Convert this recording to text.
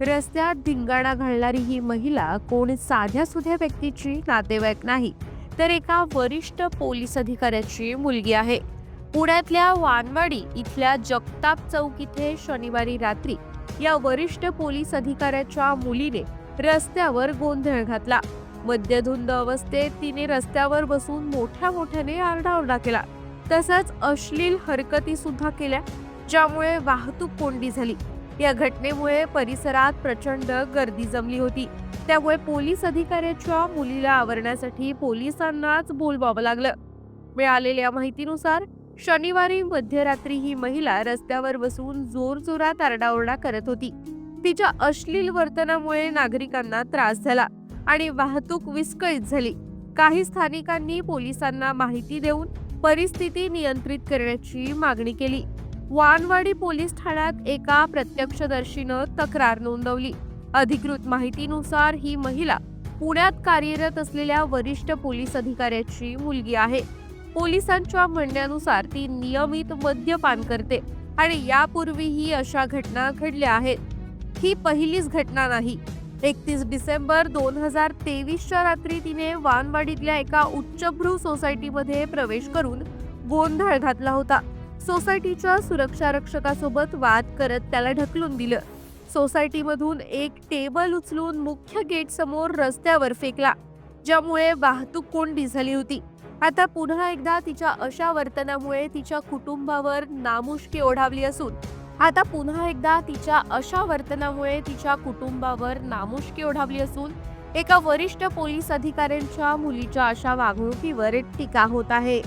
रस्त्यात धिंगाणा घालणारी ही महिला कोण साध्या सुध्या व्यक्तीची नातेवाईक नाही तर एका वरिष्ठ पोलीस अधिकाऱ्याची मुलगी आहे. पुण्यातल्या वानवाडी इथल्या जगताप चौक इथे शनिवारी रात्री या वरिष्ठ पोलीस अधिकाऱ्याच्या मुलीने रस्त्यावर गोंधळ घातला. मद्यधुंद अवस्थेत तिने रस्त्यावर बसून मोठ्या मोठ्याने आरडाओरडा केला. तसंच अश्लील हरकती सुद्धा केल्या ज्यामुळे वाहतूक कोंडी झाली. या घटनेमुळे परिसरात प्रचंड गर्दी जमली होती. त्यामुळे पोलीस अधिकाऱ्याच्या मुलीला आवरण्यासाठी पोलिसांनाच बोलवावं लागलं. मिळालेल्या माहितीनुसार शनिवारी मध्यरात्री ही महिला रस्त्यावर बसून जोरजोरात आरडाओरडा करत होती. तिच्या अश्लील वर्तनामुळे नागरिकांना त्रास झाला आणि वाहतूक विस्कळीत झाली. काही स्थानिकांनी पोलिसांना माहिती देऊन परिस्थिती नियंत्रित करण्याची मागणी केली. वानवाडी पोलीस ठाण्यात एका प्रत्यक्षदर्शीनं तक्रार नोंदवली. अधिकृत माहितीनुसार ही महिला पुण्यात कार्यरत असलेल्या वरिष्ठ पोलीस अधिकाऱ्याची मुलगी आहे. पोलिसांच्या म्हणण्यानुसार ती नियमित मद्यपान करते आणि यापूर्वीही अशा घटना घडल्या आहेत. ही पहिलीच घटना नाही. एकतीस डिसेंबर दोन हजार तेवीसच्या रात्री तिने वानवाडीतल्या एका उच्चभ्रू सोसायटीमध्ये प्रवेश करून गोंधळ घातला होता. सोसायटीच्या सुरक्षा रक्षकासोबत वाद करत त्याला ढकलून दिलं. सोसायटीमधून एक टेबल उचलून मुख्य गेट समोर रस्त्यावर फेकला ज्यामुळे वाहतूक कोंडी झाली होती. आता पुन्हा एकदा तिच्या अशा वर्तनामुळे तिच्या कुटुंबावर नामुष्की ओढावली असून आता पुन्हा एकदा तिच्या अशा वर्तनामुळे तिच्या कुटुंबावर नामुष्की ओढावली असून एका वरिष्ठ पोलीस अधिकाऱ्यांच्या मुलीच्या अशा वागणुकीवर टीका होत आहे.